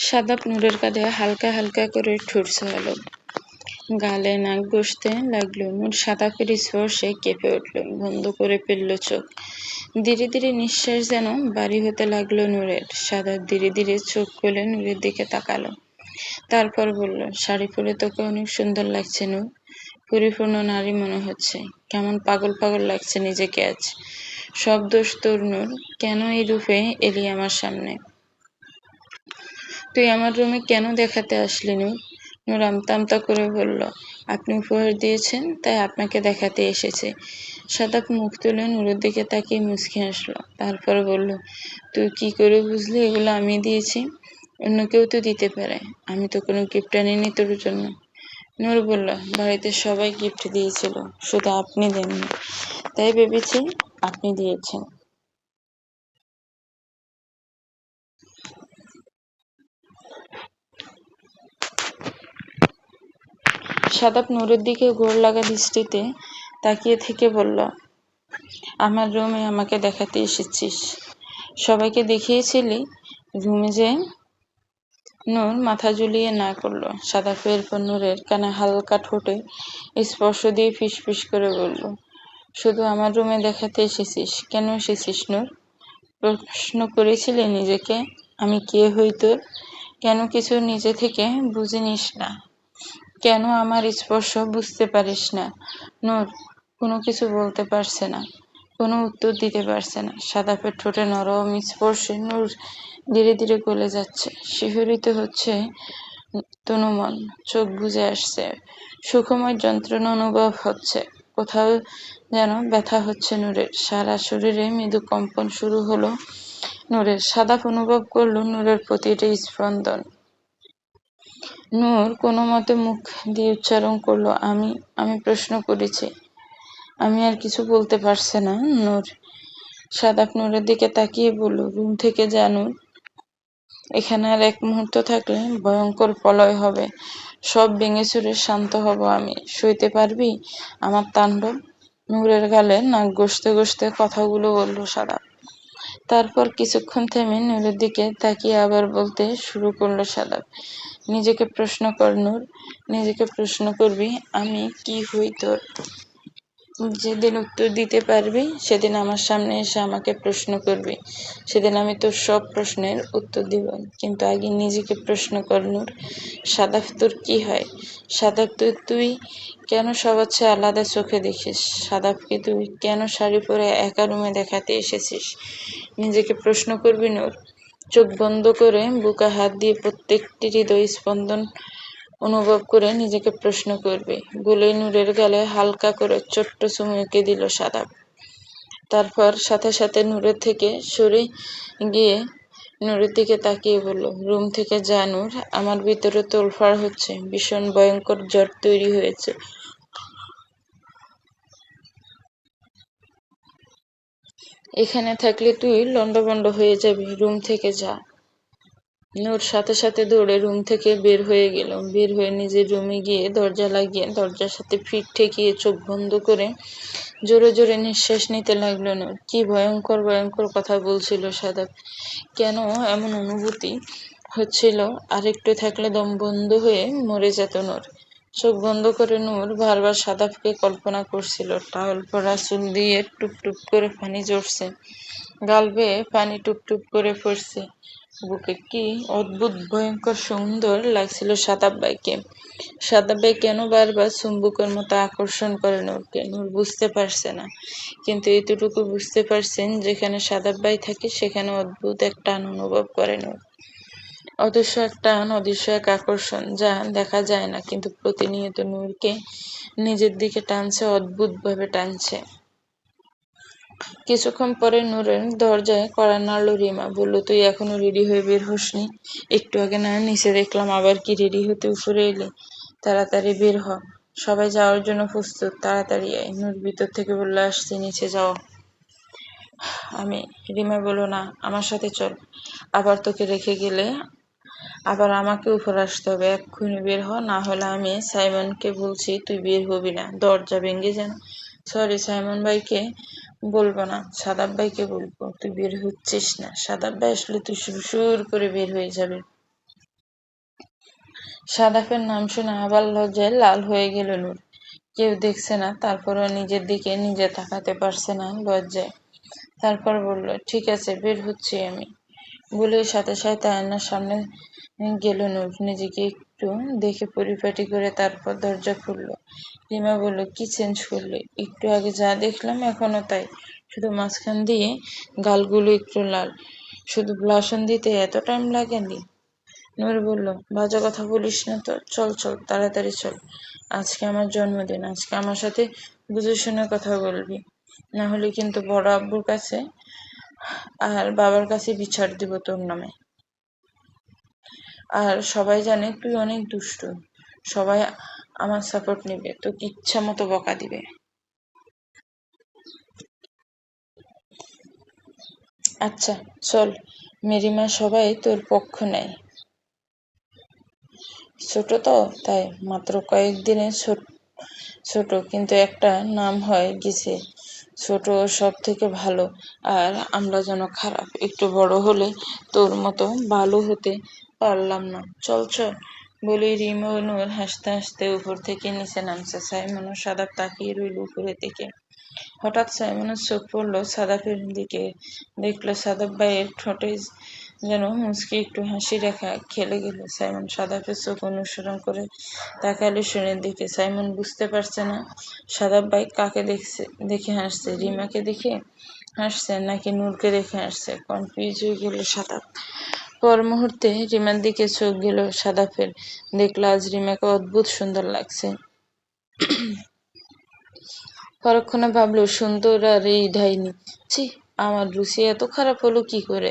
সাদাপ নূরের কাঁধে হালকা হালকা করে ঠোঁট ছোঁয়ালো গালে নাক বসতে লাগল, নূর সাদাপের স্পর্শে কেঁপে উঠল, বন্ধ করে ফেলল চোখ। ধীরে ধীরে নিঃশ্বাস যেন বাড়ি হতে লাগল নূরের। সাদা ধীরে ধীরে চোখ খুলে নূরের দিকে তাকালো। তারপর বলল, শাড়ি পরে তোকে অনেক সুন্দর লাগছে নূর। পরিপূর্ণ নারী মনে হচ্ছে। কেমন পাগল পাগল লাগছে নিজেকে আজ। সব দোষ তোর নূর। কেন এই রূপে এলি আমার সামনে? তুই আমার রুমে কেন দেখাতে আসলি নূর নূর আমতা আমতা করে বলল, আপনি উপহার দিয়েছেন, তাই আপনাকে দেখাতে এসেছে। সাদাপ মুখ তুলে নূরের দিকে তাকিয়ে মুচকি হাসলো। তারপর বলল, তুই কি করে বুঝলি এগুলো আমি দিয়েছি? অন্য কেউ তো দিতে পারে। আমি তো কোনো গিফট আনিনি তোর জন্য। নূর বলল, বাড়িতে সবাই গিফট দিয়েছিল, শুধু আপনি দেননি। তাই ভেবেছি আপনি দিয়েছেন। সাদাপ নূরের দিকে গোড় লাগা দৃষ্টিতে তাকিয়ে থেকে বলল, আমার রুমে আমাকে দেখাতে এসেছিস। সবাইকে দেখিয়েছিলি? রুমে যে নূর মাথা ঝুলিয়ে না করল। সাদাপের পর নূরের কানে হালকা ঠোঁটে স্পর্শ দিয়ে ফিস ফিস করে বলল, শুধু আমার রুমে দেখাতে এসেছিস? কেন এসেছিস নূর? প্রশ্ন করেছিলে নিজেকে? আমি কে হই তোর? কেন কিছু নিজে থেকে বুঝে নিস না? কেন আমার স্পর্শ বুঝতে পারিস না? নূর, কোনো কিছু বলতে পারছে না। কোনো উত্তর দিতে পারছে না। সাদাপের ঠোঁটে নরম স্পর্শে নূর ধীরে ধীরে গলে যাচ্ছে। শিহরিত হচ্ছে তনুমন। চোখ বুঝে আসছে। সুখময় যন্ত্রণা অনুভব হচ্ছে। কোথাও যেন ব্যথা হচ্ছে নূরের। সারা শরীরে মৃদু কম্পন শুরু হলো নূরের। সাদাপ অনুভব করল নূরের প্রতিটি স্পন্দন। নূর কোনো মতে মুখ দিয়ে উচ্চারণ করল, আমি আমি প্রশ্ন করেছি। আমি আর কিছু বলতে পারছে না, নূর। সাদাপ নূরের দিকে তাকিয়ে বলল, রুম থেকে জানুন এখানে আর এক মুহূর্ত থাকলে ভয়ঙ্কর প্রলয় হবে। সব ভেঙে চুরে শান্ত হব আমি। সইতে পারবি? আমার তাণ্ডব নূরের গালে নাক গসতে গসতে কথাগুলো বলল সাদাপ। তারপর কিছুক্ষণ থেমে নূরের দিকে তাকিয়ে আবার বলতে শুরু করল সাদাব নিজেকে প্রশ্ন কর নূর, নিজেকে প্রশ্ন করবি আমি কি হই তোর? যেদিন উত্তর দিতে পারবি, সেদিন আমার সামনে এসে আমাকে প্রশ্ন করবি। সেদিন আমি তোর সব প্রশ্নের উত্তর দিব। কিন্তু আগে নিজেকে প্রশ্ন কর, নূর। সাদাফ, তোর কী হয়? সাদাফ তুই তুই কেন সবার চেয়ে আলাদা চোখে দেখিস? সাদাফকে তুই কেন শাড়ি পরে একা রুমে দেখাতে এসেছিস? নিজেকে প্রশ্ন করবি, নূর। চোখ বন্ধ করে বুকা হাত দিয়ে প্রত্যেকটি হৃদয় স্পন্দন অনুভব করে নিজেকে প্রশ্ন করবে। বলে নূরের গালে হালকা করে ছোট্ট চুমুকে দিল সাদা। তারপর সাথে সাথে নূরের থেকে সরে গিয়ে নূরের দিকে তাকিয়ে বলল, রুম থেকে যা নূর, আমার ভিতরে তোলফাড় হচ্ছে। ভীষণ ভয়ঙ্কর জ্বর তৈরি হয়েছে। এখানে থাকলে তুই লন্ডভন্ড হয়ে যাবি। রুম থেকে যা। নূর সাথে সাথে দৌড়ে রুম থেকে বের হয়ে গেল বের হয়ে নিজের রুমে গিয়ে দরজা লাগিয়ে দরজার সাথে ফিট ঠেকিয়ে চোখ বন্ধ করে জোরে জোরে নিঃশ্বাস নিতে লাগল নূর কি ভয়ঙ্কর ভয়ঙ্কর কথা বলছিল সাদাব কেন? এমন অনুভূতি হচ্ছিল। আরেকটু থাকলে দম বন্ধ হয়ে মরে যেত নূর চোখ বন্ধ করে নূর বারবার সাদাবকে কল্পনা করছিল। টাওয়াল পরা চুল দিয়ে টুপ করে পানি জড়ছে গাল বেয়ে পানি টুপ করে পড়ছে। বুকে কি অদ্ভুত, ভয়ঙ্কর, সুন্দর লাগছিল সাদাব ভাইকে সাদাব ভাই কেন বারবার চুম্বুকের মতো আকর্ষণ করে নূরকে? নূর বুঝতে পারছে না। কিন্তু এতটুকু বুঝতে পারছেন যেখানে সাদাব ভাই থাকে, সেখানে অদ্ভুত এক টান অনুভব করে নূর। অদৃশ্য এক টান, অদৃশ্য এক আকর্ষণ যা দেখা যায় না, কিন্তু প্রতিনিয়ত নূরকে নিজের দিকে টানছে, অদ্ভুতভাবে টানছে। কিছুক্ষণ পরে নূরের দরজায় কড়া নাড়ল রিমা, বলল, তুই এখনও রেডি হয়ে বের হসনি? একটু আগে না নিচে দেখলাম আবার কি রেডি হতে উপরে এলে। তাড়াতাড়ি বের হ। সবাই যাওয়ার জন্য প্রস্তুত। তাড়াতাড়ি আয়। নূর ভিতর থেকে বললে, আসছি, নিচে যাও। আমি, রিমা বলো না, আমার সাথে চল। আবার তোকে রেখে গেলে আবার আমাকে উপর আসতে হবে। এক্ষুনি বের হ, না হলে আমি সাইমনকে বলছি, তুই বের হবি না। দরজা ভেঙে যান। সরি, সাইমন ভাইকে বলব না। সাদাব ভাইকে বলব, তুই বের হচ্ছিস না। সাদাব ভাই, আসলে তুই সুর করে বের হয়ে যাবে। সাদাফের নাম শুনে আবার লজ্জায় লাল হয়ে গেল নূর। কেউ দেখছে না, তারপরও নিজের দিকে নিজে তাকাতে পারছে না লজ্জায়। তারপর বলল, ঠিক আছে, বের হচ্ছি আমি। বলে সাথে সাথে আয়নার সামনে গেল নূর। নিজেকে একটু দেখে পরিপাটি করে তারপর দরজা খুললো। রিমা বলল, কি চেঞ্জ করলে? একটু আগে যা দেখলাম, এখনও তাই। শুধু মাঝখান দিয়ে গালগুলো একটু লাল। শুধু ব্লাসন দিতে এত টাইম লাগেনি? নূর বলল, বাজে কথা বলিস না তো। চল চল, তাড়াতাড়ি চল। আজকে আমার জন্মদিন, আজকে আমার সাথে বুঝে শুনে কথা বলবি। না হলে কিন্তু বড় আব্বুর কাছে আর বাবার কাছে বিচার দিব তোর নামে। আর সবাই জানে তুই অনেক দুষ্ট। সবাই আমার সাপোর্ট নেবে তোকে ইচ্ছা মতো বকা দিবে। আচ্ছা চল, মেরিমা সবাই তোর পক্ষ নেয়। ছোট তো, তাই মাত্র কয়েকদিনে ছোট, কিন্তু একটা নাম হয় গেছে। ছোট সব থেকে ভালো, আর আমরা যেন খারাপ, একটু বড় হলে তোর মতো ভালো হতে পারলাম না। চল চল। বলে রিমো নূর হাসতে হাসতে উপর থেকে নিচে নামছে। সাইমন ও সাদাব তাকিয়ে রইল উপরের দিকে। হঠাৎ সাইমনের চোখ পড়ল সাদাফের দিকে। দেখল সাদাব ভাইয়ের ঠোঁটে যেন মুচকি একটু হাসি রেখা খেলে গেল। সাইমন সাদাফের চোখ অনুসরণ করে তাকালে শুনে দিকে। সাইমন বুঝতে পারছে না সাদাব ভাই কাকে দেখছে, দেখে হাসছে? রিমাকে দেখে হাসছে নাকি নূরকে দেখে হাসছে? কনফিউজ হয়ে গেল সাদাব পর মুহূর্তে রিমার দিকে চোখ গেল সাদাফের। দেখল আজ রিমাকে অদ্ভুত সুন্দর লাগছে। পরক্ষণে ভাবলো, সুন্দর আর এই ঢাইনি। ছি, আমার রুচি এত খারাপ হলো কি করে?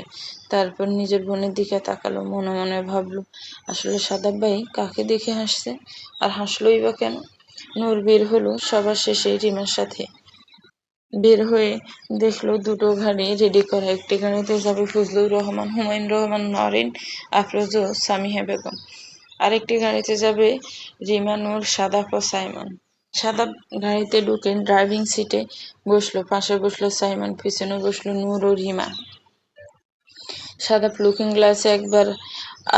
তারপর নিজের বোনের দিকে তাকালো, মনে মনে ভাবলো, আসলে সাদাব ভাই কাকে দেখে হাসছে? আর হাসলোই বা কেন? নূর বের হলো সবার শেষে রিমার সাথে। বের হয়ে দেখল দুটো গাড়ি রেডি করা। একটি গাড়িতে যাবে ফজলুর রহমান, হুমায়ুন রহমান, নরেন আফরোজ সামিহা বেগম। আরেকটি গাড়িতে যাবে রিমানুর সাদাফ ও সাইমন। সাদা গাড়িতে ঢুকে ড্রাইভিং সিটে বসল, পাশে বসল সাইমন, পিছনে বসল নূর ও রিমা। সাদা লুকিং গ্লাসে একবার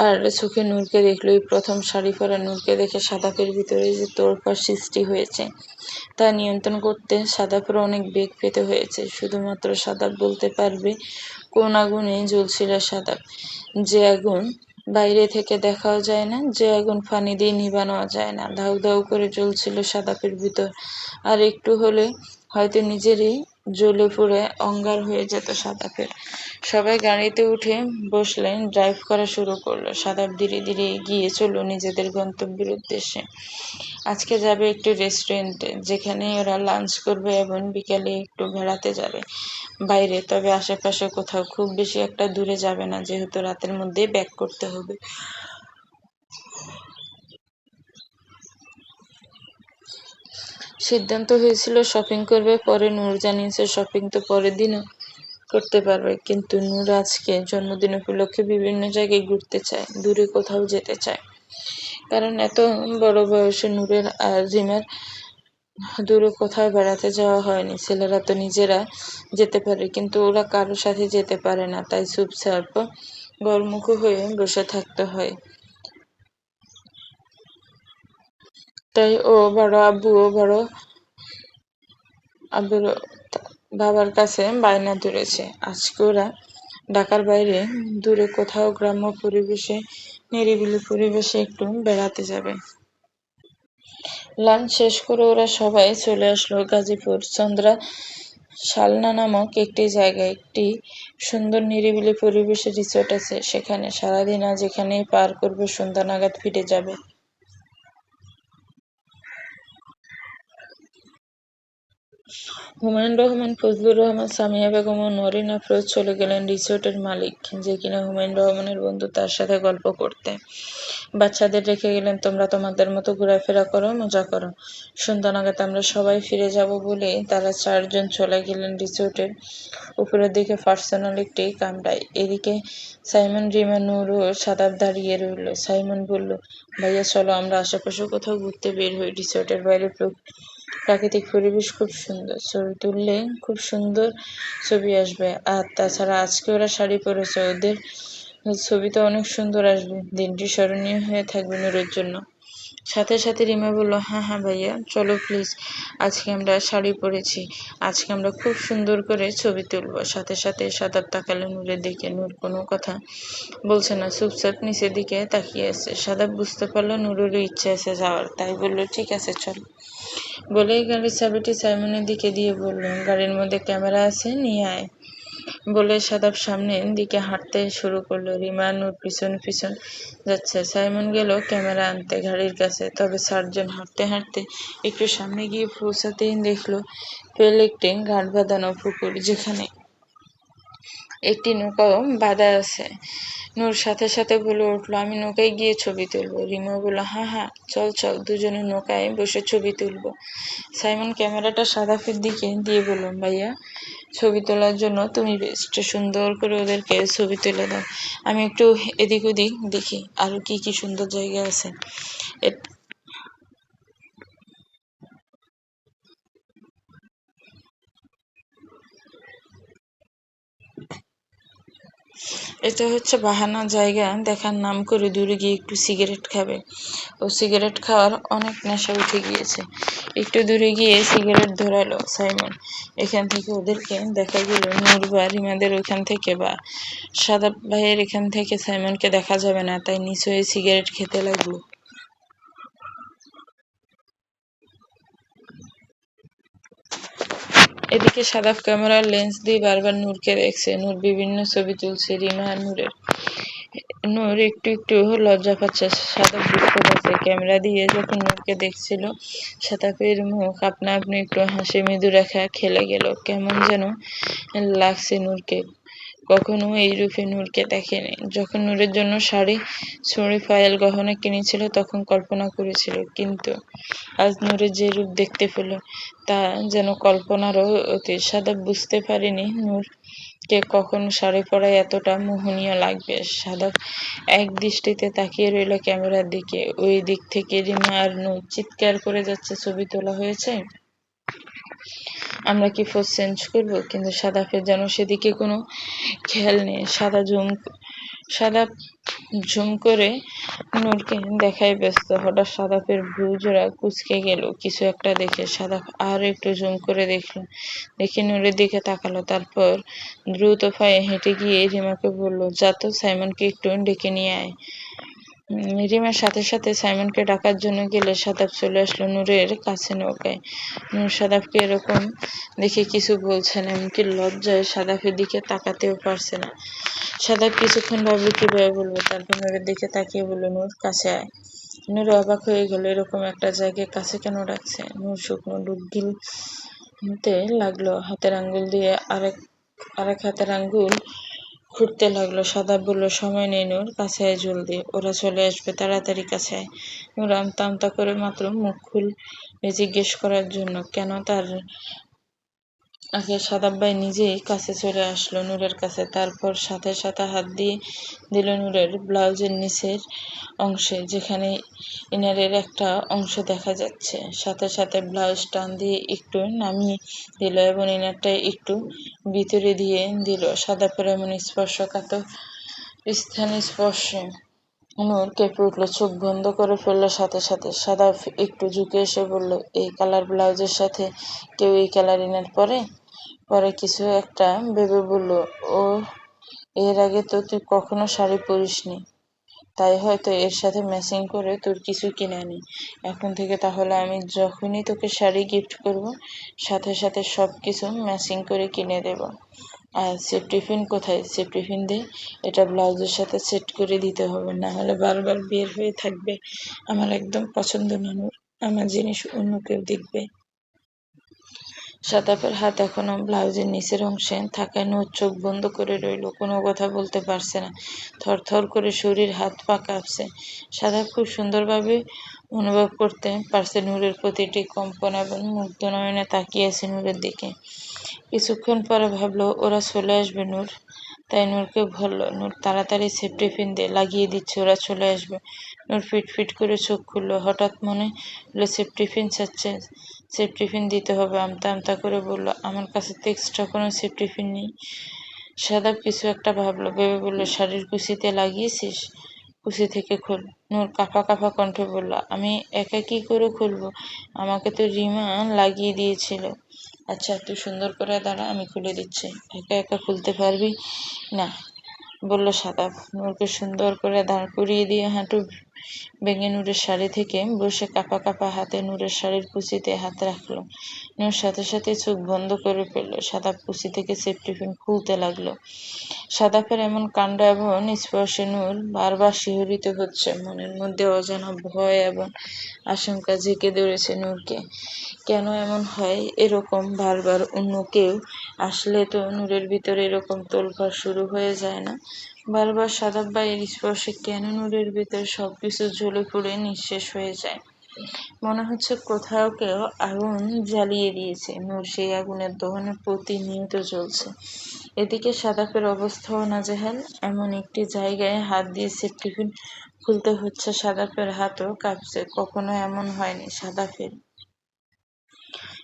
আর চোখে নূরকে দেখল। এই প্রথম শাড়ি পরা নূরকে দেখে সাদাপের ভিতরে যে তোড়ফাড় সৃষ্টি হয়েছে, তা নিয়ন্ত্রণ করতে সাদাপের অনেক বেগ পেতে হয়েছে। শুধুমাত্র সাদাপ বলতে পারবে কোন আগুনে জ্বলছিল সাদাপ যে আগুন বাইরে থেকে দেখাও যায় না, যে আগুন ফানি দিয়ে নিবানো যায় না। ধাউ ধাউ করে জ্বলছিল সাদাপের ভিতর। আর একটু হলে হয়তো নিজেরই জ্বলে পুড়ে অঙ্গার হয়ে যেত সাদাপের। সবাই গাড়িতে উঠে বসলেন ড্রাইভ করা শুরু করল। সাদাপ ধীরে ধীরে এগিয়ে চলল নিজেদের গন্তব্যের উদ্দেশ্যে। আজকে যাবে একটি রেস্টুরেন্টে যেখানে ওরা লাঞ্চ করবে এবং বিকালে একটু বেড়াতে যাবে। বাইরে, তবে আশেপাশে কোথাও খুব বেশি একটা দূরে যাবে না, যেহেতু রাতের মধ্যেই ব্যাক করতে হবে। সিদ্ধান্ত হয়েছিল শপিং করবে, পরে নূর জানিয়েছে শপিং তো পরের দিনও করতে পারবে। কিন্তু নূর আজকে জন্মদিন উপলক্ষে বিভিন্ন জায়গায় ঘুরতে চায়, দূরে কোথাও যেতে চায়। কারণ এত বড় বয়সে নূরের আর রিমার দূরে কোথাও বেড়াতে যাওয়া হয়নি। ছেলেরা তো নিজেরা যেতে পারে, কিন্তু ওরা কারোর সাথে যেতে পারে না। তাই চুপচাপ গরমুখ হয়ে বসে থাকতে হয়। তাই ও বড় আব্বুও বড় আব্বুর বাবার কাছে বায়না ধরেছে। আজকে ওরা ঢাকার বাইরে দূরে কোথাও গ্রাম্য পরিবেশে, নিরিবিলি পরিবেশে একটু বেড়াতে যাবে। লাঞ্চ শেষ করে ওরা সবাই চলে আসলো গাজীপুর। চন্দ্রা শালনা নামক একটি জায়গায়। একটি সুন্দর নিরিবিলি পরিবেশে রিসোর্ট আছে। সেখানে সারাদিন আজ এখানেই পার করবে সন্ধ্যা নাগাদ ফিরে যাবে। হুমায়ুন রহমান, ফজলুর রহমান, সামিয়া বেগম ও নরিন আফরোজ চলে গেলেন রিসোর্টের মালিক, যে কিনা হুমায়ুন রহমানের বন্ধু তার সাথে গল্প করতে। বাচ্চাদের রেখে গেলেন, তোমরা তোমাদের মতো ঘোরাফেরা করো, মজা করো। সন্ধ্যা নাগাদ আমরা সবাই ফিরে যাব বলে তারা চারজন চলে গেলেন রিসোর্টের উপরের দিকে পার্সোনাল একটি কামরায়। এদিকে সাইমন, রিমা, নূর ও সাদাব দাঁড়িয়ে রইল। সাইমন বলল, ভাইয়া, চলো, আমরা আশেপাশে কোথাও ঘুরতে বের হই। রিসোর্টের বাইরে প্রাকৃতিক পরিবেশ খুব সুন্দর, ছবি তুললে খুব সুন্দর ছবি আসবে। আর তাছাড়া আজকে ওরা শাড়ি পরেছে, ওদের ছবিটা অনেক সুন্দর আসবে, দিনটি স্মরণীয় হয়ে থাকবে নূরের জন্য। সাথে সাথে রিমা বলল হ্যাঁ হ্যাঁ ভাইয়া, চলো প্লিজ আজকে আমরা শাড়ি পরেছি। আজকে আমরা খুব সুন্দর করে ছবি তুলব। সাথে সাথে সাদাব তাকালো নূরের দিকে, নূর কোনো কথা বলছে না, চুপচাপ নিচের দিকে তাকিয়ে আছে। সাদাব বুঝতে পারল নূরেরও ইচ্ছা আছে যাওয়ার, তাই বলল, ঠিক আছে, চল। বলেই গাড়ির চাবিটি সাইমনের দিকে দিয়ে বলল, গাড়ির মধ্যে ক্যামেরা আছে নিয়ে আয় বলে সাদাব সামনের দিকে হাঁটতে শুরু করল। রিমা নূর পিছন পিছন যাচ্ছে। সাইমন গেল ক্যামেরা আনতে গাড়ির কাছে, তবে সার্জন হাঁটতে হাঁটতে একটু সামনে গিয়ে পৌঁছাতেই দেখল পেল একটি ঘাট বাঁধানো পুকুর যেখানে একটি নৌকাও বাঁধা আছে। নূর সাথে সাথে বলে উঠল, আমি নৌকায় গিয়ে ছবি তুলবো। রিমা বলল হ্যাঁ হ্যাঁ চল চল, দুজনে নৌকায় বসে ছবি তুলবো। সাইমন ক্যামেরাটা সাদাফের দিকে দিয়ে বললাম ভাইয়া, ছবি তোলার জন্য তুমি বেস্ট সুন্দর করে ওদেরকে ছবি তুলে দাও। আমি একটু এদিক ওদিক দেখি আরও কি কি সুন্দর জায়গা আছে। এটা হচ্ছে বাহানা জায়গা। দেখার নাম করে দূরে গিয়ে একটু সিগারেট খাবে। ও সিগারেট খাওয়ার অনেক নেশা উঠে গিয়েছে। একটু দূরে গিয়ে সিগারেট ধরালো সাইমন। এখান থেকে ওদেরকে দেখা গেল, নূর বা রিমাদের ওইখান থেকে বা সাদা ভাইয়ের এখান থেকে সাইমনকে দেখা যাবে না। তাই নিচু হয়ে সিগারেট খেতে লাগল। এদিকে সাদাফ ক্যামেরার লেন্স দিয়ে বারবার নূরকে দেখছে। নূর বিভিন্ন ছবি তুলছে রিমা আর নূরের। নূর একটু একটু লজ্জা পাচ্ছে। সাদাফ বুঝতে পারছে। ক্যামেরা দিয়ে যখন নূরকে দেখছিল সাদাফের মুখ আপনা আপনি একটু হাসি মৃদু রেখা খেলে গেল। কেমন যেন লাগছে নূরকে। কখনো এই রূপে নূরকে দেখেনি। যখন নূরের জন্য শাড়ি ছড়ি ফাইল গহনা কিনেছিল, তখন কল্পনা করেছিল, কিন্তু আজ নূরের যে রূপ দেখতে পেল, তা যেন কল্পনারও অতি সাদা বুঝতে পারেনি নূর কে কখন শাড়ি পরায় এতটা মোহনীয় লাগবে। সাদা এক দৃষ্টিতে তাকিয়ে রইল ক্যামেরার দিকে। ওই দিক থেকে রিমা আর নূর চিৎকার করে যাচ্ছে, ছবি তোলা হয়েছে। আমরা কি ফোর্স চেঞ্জ করব? কিন্তু সাদাফের যেন সেদিকে কোনো খেয়াল নেই। সাদা ঝুম সাদা ঝুম করে নূরকে দেখায় ব্যস্ত। হঠাৎ সাদাফের ভ্রু জোড়া কুচকে গেল। কিছু একটা দেখে সাদা আর একটু জুম করে দেখল। দেখে নূরের দিকে তাকালো। তারপর দ্রুত পায়ে হেঁটে গিয়ে রিমাকে বলল, যা তো সাইমনকে একটু ডেকে নিয়ে আয়। রিমার সাথে সাথে সাইমনকে ডাকার জন্য গেলে সাদাব চলে আসলো নূরের কাছে নৌকায়। নূর সাদাবকে এরকম দেখে কিছু বলছে না, এমনকি লজ্জায় সাদাফের দিকে তাকাতেও পারছে না। সাদাব কিছুক্ষণ ভাবলো কীভাবে বলব তারপর নূরের দিকে তাকিয়ে বলল, নূর, কাছে আয়। নূর অবাক হয়ে গেল, এরকম একটা জায়গায় কাছে কেন ডাকছে? নূর শুকনো ডুব হতে লাগল, হাতের আঙ্গুল দিয়ে আরেক আরেক হাতের আঙ্গুল ঘুরতে লাগল। সাদা বলল, সময় নেই নূর, কাছে জলদি। ওরা চলে আসবে তাড়াতাড়ি কাছে আয়। নূর আমতা আমতা করে মাত্র মুখ খুল জিজ্ঞেস করার জন্য, কেন তার আগে সাদাব ভাই নিজেই কাছে চলে আসলো নূরের কাছে। তারপর সাথে সাথে হাত দিয়ে দিল নূরের ব্লাউজের নিচের অংশে, যেখানে ইনারের একটা অংশ দেখা যাচ্ছে। সাথে সাথে ব্লাউজ টান দিয়ে একটু নামিয়ে দিল এবং ইনারটা একটু ভিতরে দিয়ে দিল। সাদা পরে এমন স্পর্শকাতর স্থানে স্পর্শে নূর কেঁপে উঠল, চোখ বন্ধ করে ফেলল সাথে সাথে। সাদা একটু ঝুঁকে এসে বলল, এই কালার ব্লাউজের সাথে কেউ এই কালার ইনার পরে? পরে কিছু একটা ভেবে বলল ও এর আগে তো তুই কখনো শাড়ি পরিসনি। তাই হয়তো এর সাথে ম্যাচিং করে তোর কিছু কিনে আনি। এখন থেকে তাহলে আমি যখনই তোকে শাড়ি গিফট করব, সাথে সাথে সব কিছু ম্যাচিং করে কিনে দেব। আর সেফ টিফিন কোথায়? সেফ টিফিন দিয়ে এটা ব্লাউজের সাথে সেট করে দিতে হবে। না হলে বারবার বের হয়ে থাকবে। আমার একদম পছন্দ না, আমার জিনিস অন্য কেউ দেখবে। সাদাপের হাত এখনও ব্লাউজের নিচের অংশে থাকায় নোর চোখ বন্ধ করে রইল, কোনো কথা বলতে পারছে না। থরথর করে শরীর হাত পা কাঁপছে। সাদা খুব সুন্দরভাবে অনুভব করতে পারছে নূরের প্রতিটি কম্পন এবং মুগ্ধ নয়নে তাকিয়ে আছে নূরের দিকে। কিছুক্ষণ পরে ভাবলো, ওরা চলে আসবে নূর? তাই নূরকে বলল, নূর, তাড়াতাড়ি সেফটি পিন দিয়ে লাগিয়ে দিচ্ছে, ওরা চলে আসবে। নূর ফিট ফিট করে চোখ খুললো। হঠাৎ মনে হলো, সেফটি পিন চাচ্ছে সেফটি পিন দিতে হবে। আমতা আমতা করে বলল, আমার কাছে তো এক্সট্রা কোনো সেফটি পিন নেই। সাদাব কিছু একটা ভাবলো, ভেবে বলল, শাড়ির কুচিতে লাগিয়েছিস? কুচি থেকে খোল। নূর কাঁপা কাঁপা কণ্ঠে বলল, আমি একা কি করে খুলবো? আমাকে তো রিমা লাগিয়ে দিয়েছিল। আচ্ছা তুই সুন্দর করে দাঁড়া, আমি খুলে দিচ্ছি। একা একা খুলতে পারবি? না, বলল সাদাব। নূরকে সুন্দর করে দাঁড় করিয়ে দিয়ে হাঁটু ভেঙে নূরের শাড়ি থেকে বসে কাপা কাপা হাতে নূরের শাড়ির কুচিতে হাত রাখল। নূর সাথে সাথে চোখ বন্ধ করে ফেলল। সাদা কুচি থেকে সেফটি পিন খুলতে লাগল। সাদাপের এমন কাণ্ড এবং স্পর্শে নূর বারবার শিহরিত হচ্ছে। মনের মধ্যে অজানা ভয় এবং আশঙ্কা ঝেঁকে ধরেছে নূরকে। কেন এমন হয়? এরকম বারবার অন্য কেউ আসলে তো নূরের ভিতরে এরকম তোলফাড় শুরু হয়ে যায় না? বারবার সাদাব ভাইয়ের স্পর্শে কেন নূরের ভিতরে সবকিছু জ্বলে পুড়ে নিঃশেষ হয়ে যায়। মনে হচ্ছে কোথাও কেউ আগুন জ্বালিয়ে দিয়েছে। নূর সেই আগুনের দহনে প্রতিনিয়ত জ্বলছে। এদিকে সাদাফের অবস্থাও নাজেহাল। এমন একটি জায়গায় হাত দিয়ে সেফটিফিন খুলতে হচ্ছে সাদাফের হাতও কাঁপছে। কখনো এমন হয়নি সাদাফের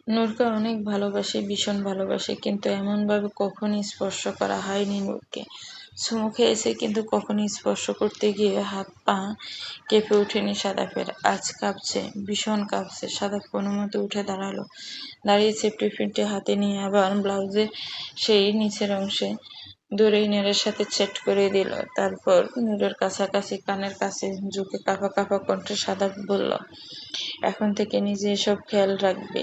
নূরকে অনেক ভালোবাসে, ভীষণ ভালোবাসে, কিন্তু এমনভাবে কখনই স্পর্শ করা হয়নি নূরকে। চুমু এসে কিন্তু কখনই স্পর্শ করতে গিয়ে হাত পা কেঁপে ওঠেনি সাদাফের আজ কাঁপছে, ভীষণ কাঁপছে। সাদা কোনো মতো উঠে দাঁড়াল। দাঁড়িয়ে সেফটি প্রিন্টে হাতে নিয়ে আবার ব্লাউজের সেই নিচের অংশে দূরেই নীরের সাথে চেট করে দিল। তারপর নীরের কাছাকাছি কানের কাছে ঝুঁকে কাঁপা কাঁপা কণ্ঠে সাদা বলল, এখন থেকে নিজে এসব খেয়াল রাখবে।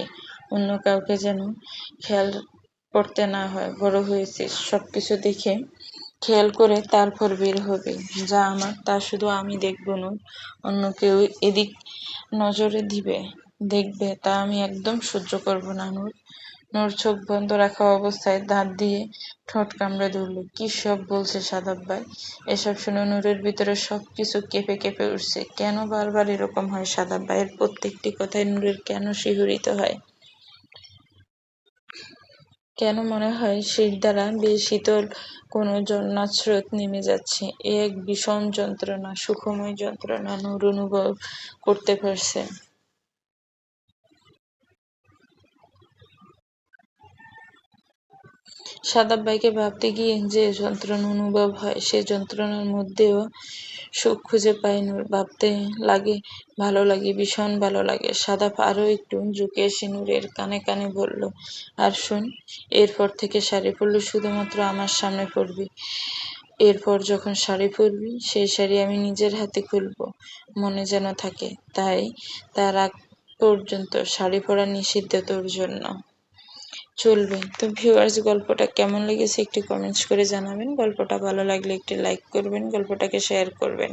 অন্য কাউকে যেন খেয়াল করতে না হয়, বড় হয়েছিস। সব কিছু দেখে খেয়াল করে তারপর বের হবে। যা আমার, তা শুধু আমি দেখব না অন্য কেউ এদিক নজরে দিবে, দেখবে, তা আমি একদম সহ্য করব না নূর। নূর চোখ বন্ধ রাখা অবস্থায় দাঁত দিয়ে ঠোঁট কামড়ে ধরল, কি সব বলছে সাদাব ভাই? এসব শুনে নূরের ভিতরে সব কিছু কেঁপে কেঁপে উঠছে। কেন বারবার এরকম হয় সাদাব ভাইয়ের? প্রত্যেকটি কথায় নূরের কেন শিহরিত হয়? কেন মনে হয় শির দ্বারা শীতল কোনো স্রোত নেমে যাচ্ছে? এ এক বিষম যন্ত্রণা, সুখময় যন্ত্রণা নূর অনুভব করতে পারছে। সাদাব ভাইকে ভাবতে গিয়ে যে যন্ত্রণা অনুভব হয়, সে যন্ত্রণার মধ্যেও সুখ খুঁজে পাই নূর ভাবতে লাগে, ভালো লাগে, ভীষণ ভালো লাগে। সাদাপ আরও একটু ঝুঁকে এসে নূরের কানে কানে বলল, আর শোন, এরপর থেকে শাড়ি পরলে শুধুমাত্র আমার সামনে পরবি। এরপর যখন শাড়ি পরবি, সেই শাড়ি আমি নিজের হাতে খুলব, মনে যেন থাকে। তাই তার আগ পর্যন্ত শাড়ি পরা নিষিদ্ধ তোর জন্য। চলবে। তো ভিউয়ার্স গল্পটা কেমন লেগেছে একটি কমেন্টস করে জানাবেন। গল্পটা ভালো লাগলে একটি লাইক করবেন, গল্পটাকে শেয়ার করবেন।